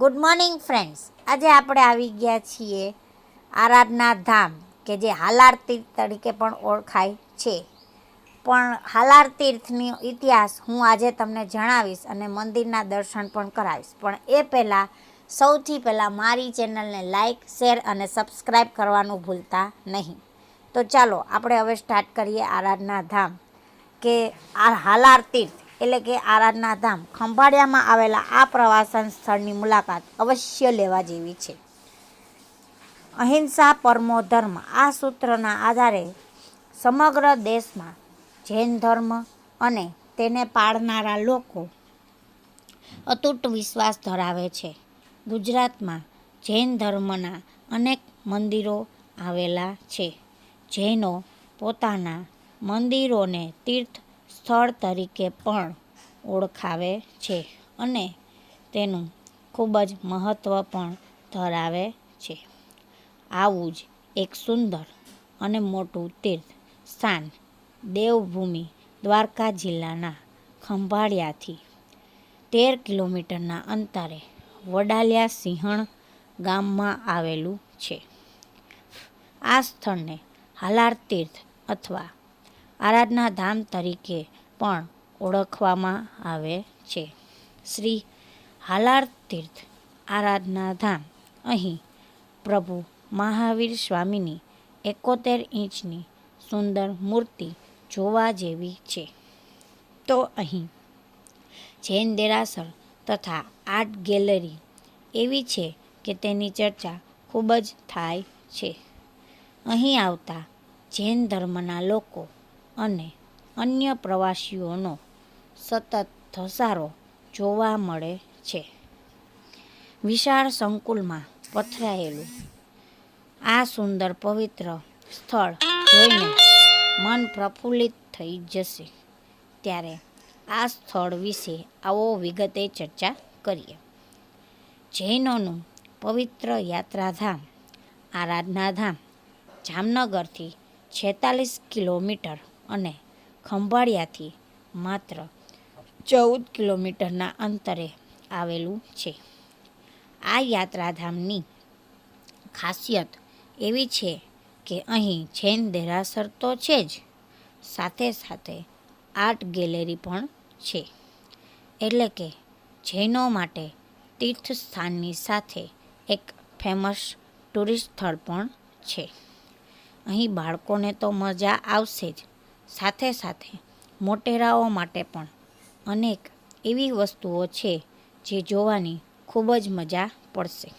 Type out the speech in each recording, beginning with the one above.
Good morning friends આજે આપણે આવી ગયા છીએ આરાધના ધામ, કે જે હાલાર તીર્થ તરીકે પણ ઓળખાય છે. પણ હાલાર તીર્થનો ઇતિહાસ હું આજે તમને જણાવીશ અને મંદિરના દર્શન પણ કરાવીશ. પણ એ પહેલાં, સૌથી પહેલાં મારી ચેનલને લાઇક શેર અને સબસ્ક્રાઈબ કરવાનું ભૂલતા નહીં. તો ચાલો, આપણે હવે સ્ટાર્ટ કરીએ આરાધના ધામ, કે આ હાલાર તીર્થ. એટલે કે આરાધના ધામ ખંભાળિયામાં આવેલા આ પ્રવાસન સ્થળની મુલાકાત અવશ્ય લેવા જેવી છે. અહિંસા પરમો ધર્મ આ સૂત્રના આધારે સમગ્ર દેશમાં જૈન ધર્મ અને તેને પાળનારા લોકો અતૂટ વિશ્વાસ ધરાવે છે. ગુજરાતમાં જૈન ધર્મના અનેક મંદિરો આવેલા છે. જૈનો પોતાના મંદિરોને તીર્થ સ્થળ તરીકે પણ ઓળખાવે છે અને તેનું ખૂબ જ મહત્ત્વ પણ ધરાવે છે. આવું જ એક સુંદર અને મોટું તીર્થ સ્થાન દેવભૂમિ દ્વારકા જિલ્લાના ખંભાળિયાથી તેર કિલોમીટરના અંતરે વડાલિયા સિંહણ ગામમાં આવેલું છે. આ સ્થળને હાલાર તીર્થ અથવા આરાધના ધામ તરીકે પણ ઓળખવામાં આવે છે. શ્રી હાલાર તીર્થ આરાધના ધામ. અહીં પ્રભુ મહાવીર સ્વામીની એકોતેર ઇંચની સુંદર મૂર્તિ જોવા જેવી છે. તો અહીં જૈન દેરાસર તથા આર્ટ ગેલેરી એવી છે કે તેની ચર્ચા ખૂબ જ થાય છે. અહીં આવતા જૈન ધર્મના લોકો અને અન્ય પ્રવાસીઓનો સતત ધસારો જોવા મળે છે. વિશાળ સંકુલમાં પથરાયેલું આ સુંદર પવિત્ર સ્થળ જોઈને મન પ્રફુલ્લિત થઈ જશે. ત્યારે આ સ્થળ વિશે આવો વિગતે ચર્ચા કરીએ. જૈનોનું પવિત્ર યાત્રાધામ, આરાધનાધામ જામનગરથી છેતાલીસ કિલોમીટર અને ખંભાળિયાથી માત્ર ચૌદ કિલોમીટરના અંતરે આવેલું છે. આ યાત્રાધામની ખાસિયત એવી છે કે અહીં જૈન દેરાસર તો છે જ, સાથે સાથે આર્ટ ગેલેરી પણ છે. એટલે કે જૈનો માટે તીર્થ સ્થાનની સાથે એક ફેમસ ટુરિસ્ટ સ્થળ પણ છે. અહીં બાળકોને તો મજા આવશે જ. સાથે સાથે મોટેરાઓ માટે પણ અનેક એવી વસ્તુઓ છે જે જોવાની ખૂબ જ મજા પડશે.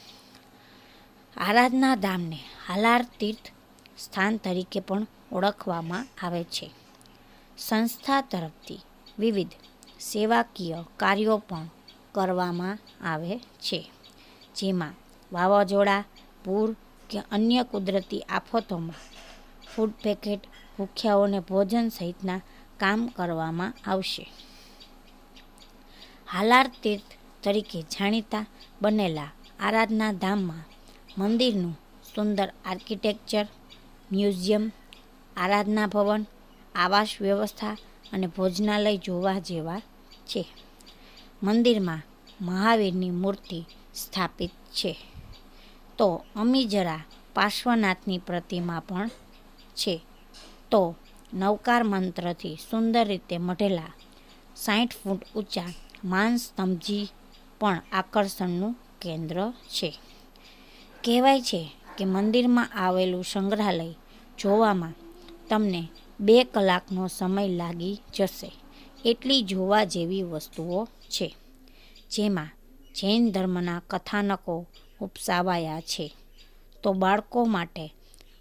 આરાધના ધામને હાલાર તીર્થ સ્થાન તરીકે પણ ઓળખવામાં આવે છે. સંસ્થા તરફથી વિવિધ સેવાકીય કાર્યો પણ કરવામાં આવે છે. જેમાં વાવાઝોડા, પૂર કે અન્ય કુદરતી આફતોમાં ફૂડ પેકેટ ભૂખ્યાઓને ભોજન સહિતના કામ કરવામાં આવશે. હાલાર તીર્થ તરીકે જાણીતા બનેલા આરાધના ધામમાં મંદિરનું સુંદર આર્કિટેક્ચર, મ્યુઝિયમ, આરાધના ભવન, આવાસ વ્યવસ્થા અને ભોજનાલય જોવા જેવા છે. મંદિરમાં મહાવીરની મૂર્તિ સ્થાપિત છે. તો અમીજરા પાર્શ્વનાથની પ્રતિમા પણ છે. તો નવકાર મંત્રથી સુંદર રીતે મઢેલા સાઠ ફૂટ ઊંચા માનસ્તંભજી પણ આકર્ષણનું કેન્દ્ર છે. કહેવાય છે કે મંદિરમાં આવેલું સંગ્રહાલય જોવામાં તમને બે કલાકનો સમય લાગી જશે. એટલી જોવા જેવી વસ્તુઓ છે, જેમાં જૈન ધર્મના કથાનકો ઉપસાવાયા છે. તો બાળકો માટે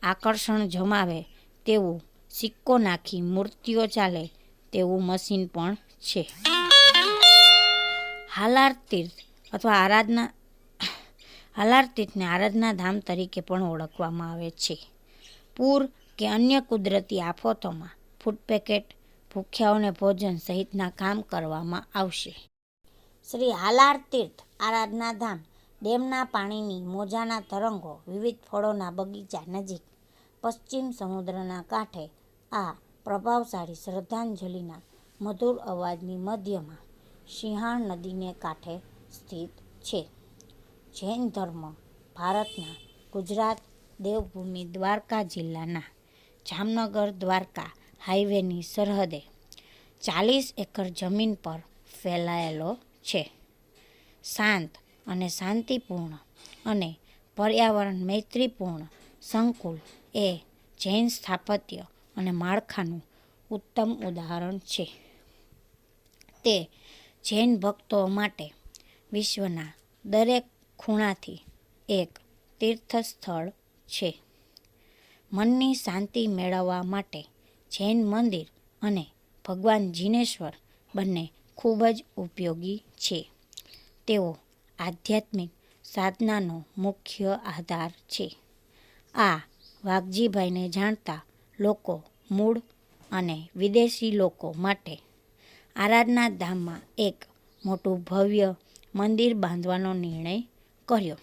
આકર્ષણ જમાવે તેવું સિક્કો નાખી મૂર્તિઓ ચાલે તેવું મશીન પણ છે. હાલાર તીર્થ અથવા આરાધના, હાલાર તીર્થને આરાધના ધામ તરીકે પણ ઓળખવામાં આવે છે. પૂર કે અન્ય કુદરતી આફતોમાં ફૂડ પેકેટ ભૂખ્યાઓને ભોજન સહિતના કામ કરવામાં આવશે. શ્રી હાલાર તીર્થ આરાધના ધામ ડેમના પાણીની મોજાના તરંગો વિવિધ ફળોના બગીચા નજીક પશ્ચિમ સમુદ્રના કાંઠે આ પ્રભાવશાળી શ્રદ્ધાંજલિના મધુર અવાજની મધ્યમાં સિંહાણ નદીને કાંઠે સ્થિત છે. જૈન ધર્મ ભારતના ગુજરાત દેવભૂમિ દ્વારકા જિલ્લાના જામનગર દ્વારકા હાઈવેની સરહદે ચાલીસ એકર જમીન પર ફેલાયેલો છે. શાંત અને શાંતિપૂર્ણ અને પર્યાવરણ મૈત્રીપૂર્ણ સંકુલ એ જૈન સ્થાપત્ય અને માળખાનું ઉત્તમ ઉદાહરણ છે. તે જૈન ભક્તો માટે વિશ્વના દરેક ખૂણાથી એક તીર્થસ્થળ છે. મનની શાંતિ મેળવવા માટે જૈન મંદિર અને ભગવાન જીનેશ્વર બંને ખૂબ જ ઉપયોગી છે. તેઓ આધ્યાત્મિક સાધનાનો મુખ્ય આધાર છે. આ વાઘજીભાઈને જાણતા લોકો મૂળ અને વિદેશી લોકો માટે આરાધના ધામમાં એક મોટું ભવ્ય મંદિર બાંધવાનો નિર્ણય કર્યો.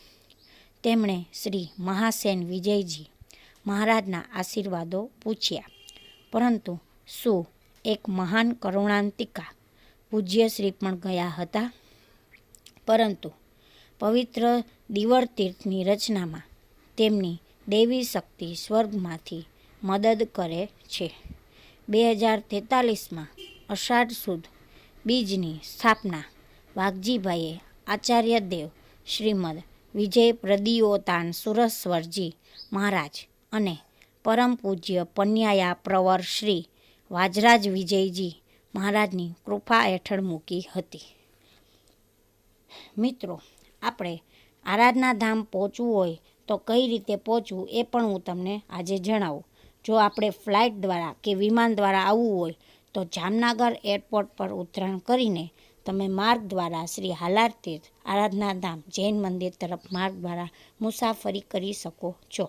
તેમણે શ્રી મહાસેન વિજયજી મહારાજના આશીર્વાદો પૂછ્યા. પરંતુ શું એક મહાન કરુણાંતિકા પૂજ્ય શ્રી પણ ગયા હતા? પરંતુ પવિત્ર દિવર તીર્થની રચનામાં તેમની દૈવી શક્તિ સ્વર્ગમાંથી મદદ કરે છે. બે હજાર તેતાલીસમાં અષાઢ સુદ બીજની સ્થાપના વાઘજીભાઈએ આચાર્ય દેવ શ્રીમદ વિજય પ્રદિયોતાન સુરસ્વરજી મહારાજ અને પરમ પૂજ્ય પન્યાયા પ્રવર શ્રી વાજરાજ વિજયજી મહારાજની કૃપા હેઠળ મૂકી હતી. મિત્રો, આપણે આરાધના ધામ પહોંચવું હોય તો કઈ રીતે પહોંચવું એ પણ હું તમને આજે જણાવું. જો આપણે ફ્લાઇટ દ્વારા કે વિમાન દ્વારા આવવું હોય, તો જામનગર એરપોર્ટ પર ઉતરાણ કરીને તમે માર્ગ દ્વારા શ્રી હાલાર તીર્થ, આરાધના ધામ, જૈન મંદિર તરફ માર્ગ દ્વારા મુસાફરી કરી શકો છો.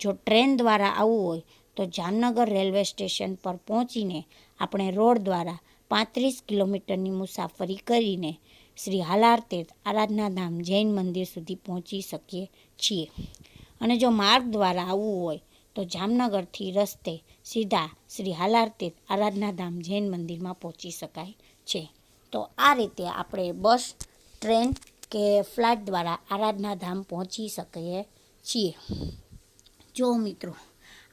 જો ટ્રેન દ્વારા આવવું હોય, તો જામનગર રેલવે સ્ટેશન પર પહોંચીને આપણે રોડ દ્વારા પાંત્રીસ કિલોમીટરની મુસાફરી કરીને શ્રી હાલાર તીર્થ આરાધનાધામ જૈન મંદિર સુધી પહોંચી શકીએ છીએ. અને જો માર્ગ દ્વારા આવવું હોય, તો જામનગરથી રસ્તે સીધા શ્રી હાલાર તીર્થ આરાધનાધામ જૈન મંદિરમાં પહોંચી શકાય છે. તો આ રીતે આપણે બસ, ટ્રેન કે ફ્લાઇટ દ્વારા આરાધનાધામ પહોંચી શકીએ છીએ. જો મિત્રો,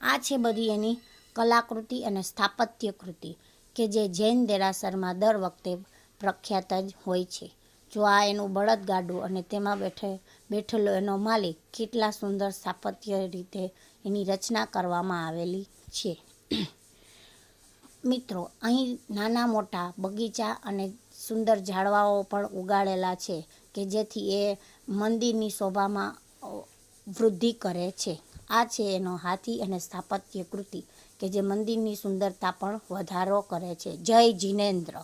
આ છે બધી એની કલાકૃતિ અને સ્થાપત્ય કૃતિ કે જે જૈન દેરાસરમાં દર વખતે પ્રખ્યાત જ હોય છે. જો આ એનું બળદગાડું અને તેમાં બેઠે, બેઠેલો એનો માલિક કેટલા સુંદર સ્થાપત્ય રીતે એની રચના કરવામાં આવેલી છે. મિત્રો, અહીં નાના મોટા બગીચા અને સુંદર ઝાડવાઓ પણ ઉગાડેલા છે કે જેથી એ મંદિરની શોભામાં વૃદ્ધિ કરે છે. આ છે એનો હાથી અને સ્થાપત્ય કૃતિ કે જે મંદિરની સુંદરતા પણ વધારો કરે છે. જય જીનેન્દ્ર.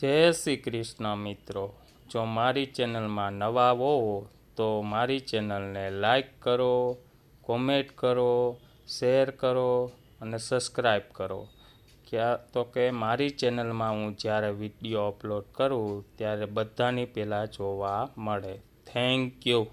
જય શ્રી કૃષ્ણ મિત્રો. જો મારી ચેનલમાં નવા હો, તો મારી ચેનલને લાઈક કરો, કોમેન્ટ કરો, શેર કરો અને સબસ્ક્રાઈબ કરો. ક્યાં તો કે મારી ચેનલમાં હું જ્યારે વીડિયો અપલોડ કરું, ત્યારે બધાની પહેલાં જોવા મળે. Thank you.